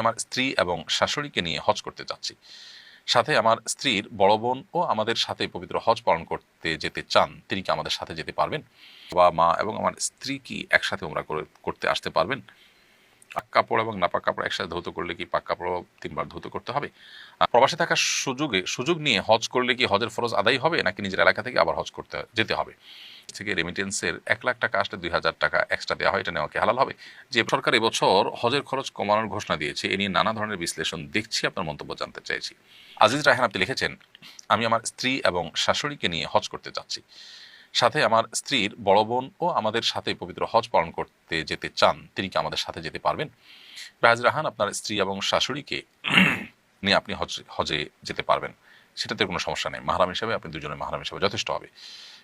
আমার স্ত্রী এবং শাশুড়িকে নিয়ে হজ করতে যাচ্ছি। সাথে আমার স্ত্রীর বড় বোন ও আমাদের সাথে পবিত্র হজ পালন করতে যেতে চান, তিনি কি আমাদের সাথে যেতে পারবেন? বা মা এবং আমার স্ত্রী কি একসাথে ওমরা করে- করতে আসতে পারবেন? পাক কাপড় এবং নাপাক কাপড় একসাথে ধৌত করলে কি পাক কাপড় তিনবার ধৌত করতে হবে? প্রবাসে থাকার সুযোগে, সুযোগ নিয়ে হজ করলে কি হজের ফরজ আদায় হবে, নাকি নিজের এলাকা থেকে আবার হজ করতে, যেতে হবে? থেকে রেমিটেন্সের এক লাখ টাকা আসলে দুই হাজার টাকা এক্সট্রা দেওয়া হয়, এটা নেওয়া কি হালাল হবে? যে সরকার এবছর হজের খরচ কমানোর ঘোষণা দিয়েছে, এ নিয়ে নানা ধরনের বিশ্লেষণ দেখছি, আপনার মন্তব্য জানতে চাইছি। আজিজ রায়হান, আপনি লিখেছেন, আমি আমার স্ত্রী এবং শাশুড়িকে নিয়ে হজ করতে যাচ্ছি। সাথে আমার স্ত্রীর বড় বোন ও আমাদের সাথে পবিত্র হজ পালন করতে যেতে চান, তিনি কি আমাদের সাথে যেতে পারবেন? রাজ রাহান আপনার স্ত্রী এবং শাশুড়িকে নিয়ে আপনি হজ, হজে যেতে পারবেন। সেটাতে কোনো সমস্যা নেই। মাহারাম হিসাবে আপনি দুজনের মাহারাম হিসাবে যথেষ্ট হবে।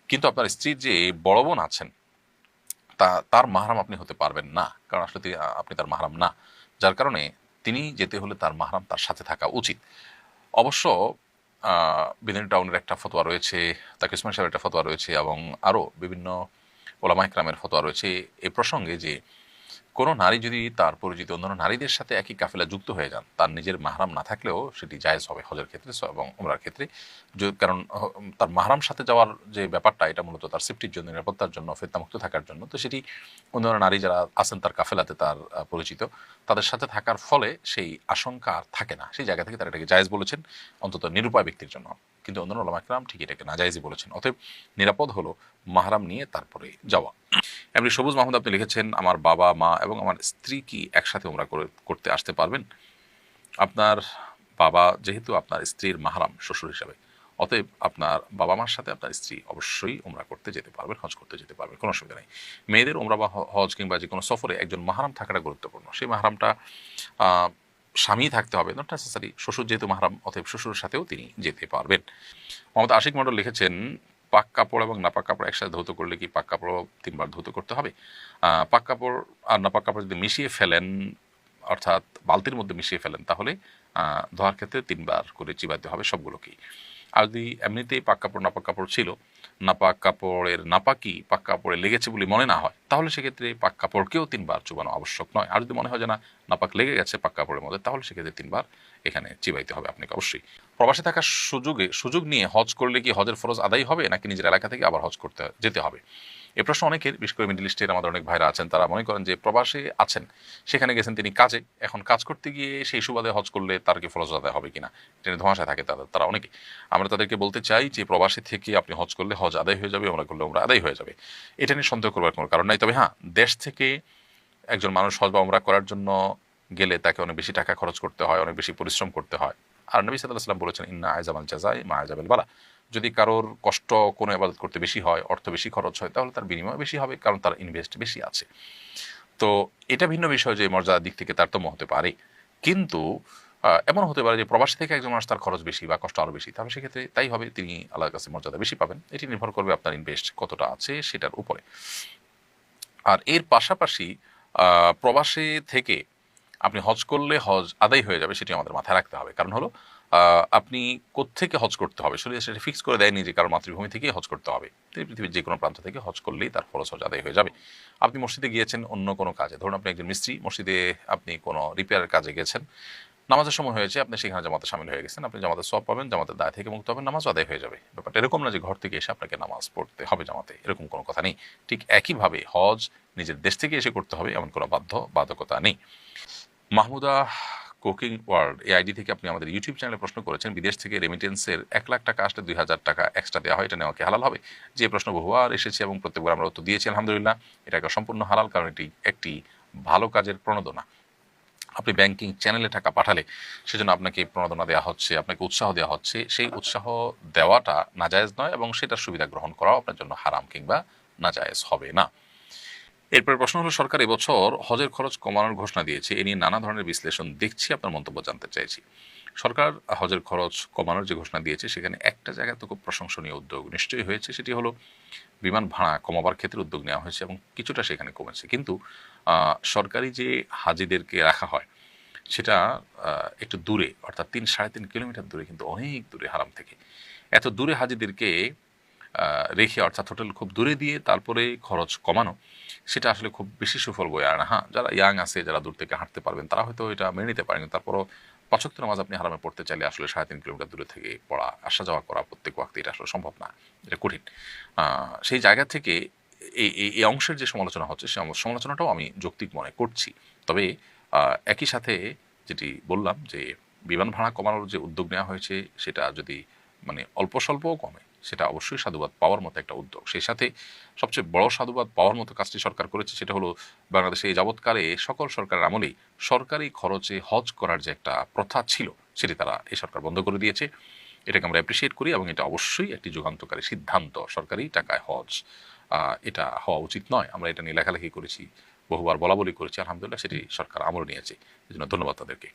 কিন্তু আপনার স্ত্রীর যে বড় বোন আছেন, তা, তার মাহারাম আপনি হতে পারবেন না। কারণ আসলে তিনি- আপনি তার মাহারাম না। যার কারণে তিনি যেতে হলে তার মাহারাম তার সাথে থাকা উচিত। অবশ্য বিদিন টাউনের একটা ফতোয়া রয়েছে তাকে ইসমান সাহেবের একটা ফতোয়া রয়েছে এবং আরও বিভিন্ন ওলামা ইকরামের ফতোয়া রয়েছে। এ প্রসঙ্গে যে কোনো নারী যদি তার পরিচিত অন্যান্য নারীদের সাথে একই কাফেলা যুক্ত হয়ে যান, তার নিজের মাহরাম না থাকলেও সেটি জায়েজ হবে হজের ক্ষেত্রে এবং উমরার ক্ষেত্রে। কারণ তার মাহরাম সাথে যাওয়ার যে ব্যাপারটা, এটা মূলত তার সেফটির জন্য, নিরাপত্তার জন্য, ফেতনামুক্ত থাকার জন্য। তো সেটি অন্য নারী যারা আছেন তার কাফেলাতে তার পরিচিত, তাদের সাথে থাকার ফলে সেই আশঙ্কা আর থাকে না। সেই জায়গা থেকে তারা এটাকে জায়েজ বলেছেন, অন্তত নিরুপায় ব্যক্তির জন্য। কিন্তু অন্যান্য ওলামাকরাম ঠিক এটাকে নাজায়েজই বলেছেন। অতএব নিরাপদ হলো মাহরাম নিয়ে তারপরে যাওয়া। এমনি সবুজ মাহমুদ, আপনি লিখেছেন, আমার বাবা, মা এবং আমার স্ত্রী কি একসাথে ওমরা করে, করতে আসতে পারবেন? আপনার বাবা যেহেতু আপনার স্ত্রীর মাহারাম শ্বশুর হিসাবে, অতএব আপনার বাবা মার সাথে আপনার স্ত্রী অবশ্যই ওমরা করতে যেতে পারবেন, হজ করতে যেতে পারবেন, কোনো অসুবিধা নেই। মেয়েদের ওমরা বা হজ কিংবা যে কোনো সফরে একজন মাহারাম থাকাটা গুরুত্বপূর্ণ। সেই মাহারামটা স্বামী থাকতে হবে নট নেসেসারি শ্বশুর যেহেতু মাহারাম, অতএব শ্বশুরের সাথেও তিনি যেতে পারবেন। মোহাম্মদ আশিক মণ্ডল লিখেছেন পাক কাপড় এবং নাপাক কাপড় একসাথে ধৌত করলে কি পাক কাপড় তিনবার ধৌত করতে হবে? পাক কাপড় আর নাপাক কাপড় যদি মিশিয়ে ফেলেন, অর্থাৎ বালতির মধ্যে মিশিয়ে ফেলেন, তাহলে ধোয়ার ক্ষেত্রে তিনবার করে চিবাতে হবে সবগুলোকেই। আর যদি এমনিতেই পাক কাপড়, নাপাক কাপড় ছিল নাপাক কাপড়ের নাপাকি পাক কাপড়ে লেগেছে বলে মনে না হয়, তাহলে সেক্ষেত্রে পাক কাপড়কেও তিনবার চুবানো আবশ্যক নয়। আর যদি মনে হয় যে না, নাপাক লেগে গেছে পাক কাপড়ের মধ্যে, তাহলে সেক্ষেত্রে তিনবার এখানে চিবাইতে হবে আপনাকে অবশ্যই। প্রবাসে থাকার সুযোগে, সুযোগ নিয়ে হজ করলে কি হজের ফরজ আদায় হবে, নাকি নিজের এলাকা থেকে আবার হজ করতে যেতে হবে? এ প্রশ্ন অনেকের, বিশেষ করে মিডল ইস্টের আমাদের অনেক ভাইরা আছেন, তারা মনে করেন যে প্রবাসে আছেন, সেখানে গেছেন তিনি কাজে, এখন কাজ করতে গিয়ে সেই সুবাদে হজ করলে তার কি ফরজ আদায় হবে কিনা? ট্রেনে ধোঁয়াশায় থাকে তাদের তারা অনেকে। আমরা তাদেরকে বলতে চাই যে প্রবাসে থেকে আপনি হজ করলে হজ আদায় হয়ে যাবে, আমরা করলে আমরা আদায় হয়ে যাবে। এটা নিয়ে সন্দেহ করবার কোনো কারণ নাই। তবে হ্যাঁ দেশ থেকে একজন মানুষ হজ বা আমরা করার জন্য গেলে তাকে অনেক বেশি টাকা খরচ করতে হয়, অনেক বেশি পরিশ্রম করতে হয়। আর নবী সাল্লাম বলেছেন, ইন্না আয়জামাল জাজাই মা আয়জাবেল বালা। যদি কারোর কষ্ট কোনো আবাদত করতে বেশি হয়, অর্থ বেশি খরচ হয়, তাহলে তার বিনিময় বেশি হবে কারণ তার ইনভেস্ট বেশি আছে। তো এটা ভিন্ন বিষয় যে মর্যাদার দিক থেকে তারতম্য হতে পারে। কিন্তু এমন হতে পারে যে প্রবাসী থেকে একজন মানুষ তার খরচ বেশি বা কষ্ট আরও বেশি, তাহলে সেক্ষেত্রে তাই হবে, তিনি আল্লাহর কাছে মর্যাদা বেশি পাবেন। এটি নির্ভর করবে আপনার ইনভেস্ট কতটা আছে সেটার উপরে। আর এর পাশাপাশি প্রবাসে থেকে আপনি হজ করলে হজ আদায় হয়ে যাবে, সেটি আমাদের মাথায় রাখতে হবে। কারণ হলো আপনি কোত্থেকে হজ করতে হবে? শরীর সেটা ফিক্স করে দেয়নি যে কারও মাতৃভূমি থেকেই হজ করতে হবে। পৃথিবীর যে কোনো প্রান্ত থেকে হজ করলেই তার ফরজ হজ আদায় হয়ে যাবে। আপনি মসজিদে গিয়েছেন, অন্য কোনো কাজে। ধরুন আপনি একজন মিস্ত্রি, মসজিদে আপনি কোনো রিপেয়ারের কাজে গেছেন। নামাজের সময় হয়েছে, আপনি সেখানে জামাতে সামিল হয়ে গেছেন। আপনি জামাতে সব পাবেন, জামাতের দায় থেকে মুক্ত হবেন নামাজ আদায় হয়ে যাবে। ব্যাপারটা এরকম না যে ঘর থেকে এসে আপনাকে নামাজ পড়তে হবে জামাতে। এরকম কোনো কথা নেই। ঠিক একইভাবে হজ নিজের দেশ থেকে এসে করতে হবে, এমন কোনো বাধ্য বাধকতা নেই। মাহমুদা কুকিং ওয়ার্ল্ড এই আইডি থেকে আপনি আমাদের ইউটিউব চ্যানেলে প্রশ্ন করেছেন, বিদেশ থেকে রেমিটেন্সের এক লাখ টাকা আসলে দুই হাজার টাকা এক্সট্রা দেওয়া হয়, এটা নেওয়া কি হালাল হবে? যে প্রশ্ন বহুবার এসেছে এবং প্রত্যেকবার আমরা উত্তর দিয়েছি, আলহামদুলিল্লাহ, এটাকে সম্পূর্ণ হালাল কারণ এটি একটি ভালো কাজের প্রণোদনা। আপনি ব্যাংকিং চ্যানেলে টাকা পাঠালে সেজন্য আপনাকে প্রণোদনা দেওয়া হচ্ছে, আপনাকে উৎসাহ দেওয়া হচ্ছে। সেই উৎসাহ দেওয়াটা নাজায়েজ নয় এবং সেটার সুবিধা গ্রহণ করাও আপনার জন্য হারাম কিংবা নাজায়েজ হবে না। এরপর প্রশ্ন হলো, সরকার এবছর হজের খরচ কমানোর ঘোষণা দিয়েছে। এ নিয়ে নানা ধরনের বিশ্লেষণ দেখছি, আপনার মন্তব্য জানতে চাইছি। সরকার হজের খরচ কমানোর যে ঘোষণা দিয়েছে, সেখানে একটা জায়গায় তো খুব প্রশংসনীয় উদ্যোগ নিশ্চয়ই হয়েছে, সেটি হলো বিমান ভাড়া কমাবার ক্ষেত্রে উদ্যোগ নেওয়া হয়েছে এবং কিছুটা সেখানে কমেছে। কিন্তু সরকারি যে হাজিদেরকে রাখা হয়, সেটা একটু দূরে, অর্থাৎ তিন সাড়ে তিন কিলোমিটার দূরে, কিন্তু অনেক দূরে হারাম থেকে। এত দূরে হাজিদেরকে রেখে অর্থাৎ হোটেল খুব দূরে দিয়ে তারপরে খরচ কমানো, সেটা আসলে খুব বেশি সুফল বয়ে আনে। হ্যাঁ যারা ইয়াং আছে, যারা দূর থেকে হাঁটতে পারবেন, তারা হয়তো এটা মেনে নিতে পারেন। তারপরও পাঁচক্ত নামাজ আপনি হারামে পড়তে চাইলে আসলে সাড়ে তিন কিলোমিটার দূরে থেকে পড়া, আসা যাওয়া করা প্রত্যেক ওয়াক্তে এটা আসলে সম্ভব না, এটা কঠিন। সেই জায়গা থেকে এই, এই- অংশের যে সমালোচনা হচ্ছে, সেই সমালোচনাটাও আমি যৌক্তিক মনে করছি। তবে একই সাথে যেটি বললাম যে বিমান ভাড়া কমানোর যে উদ্যোগ নেওয়া হয়েছে, সেটা যদি মানে অল্প স্বল্পও কমে সেটা অবশ্যই সাধুবাদ পাওয়ার মতো একটা উদ্যোগ। সেই সাথে সবচেয়ে বড় সাধুবাদ পাওয়ার মতো কাজটি সরকার করেছে সেটা হলো বাংলাদেশে এই যাবৎকালে সকল সরকারের আমলেই সরকারি খরচে হজ করার যে একটা প্রথা ছিল, সেটি তারা এই সরকার বন্ধ করে দিয়েছে। এটাকে আমরা অ্যাপ্রিসিয়েট করি এবং এটা অবশ্যই একটি যুগান্তকারী সিদ্ধান্ত, সরকারি টাকায় হজ। এটা হওয়া উচিত নয়। আমরা এটা নিয়ে লেখালেখি করেছি, বহুবার বলা বলি করেছি, আলহামদুলিল্লাহ সেটি সরকার আমল নিয়েছে। এই জন্য ধন্যবাদ তাদেরকে।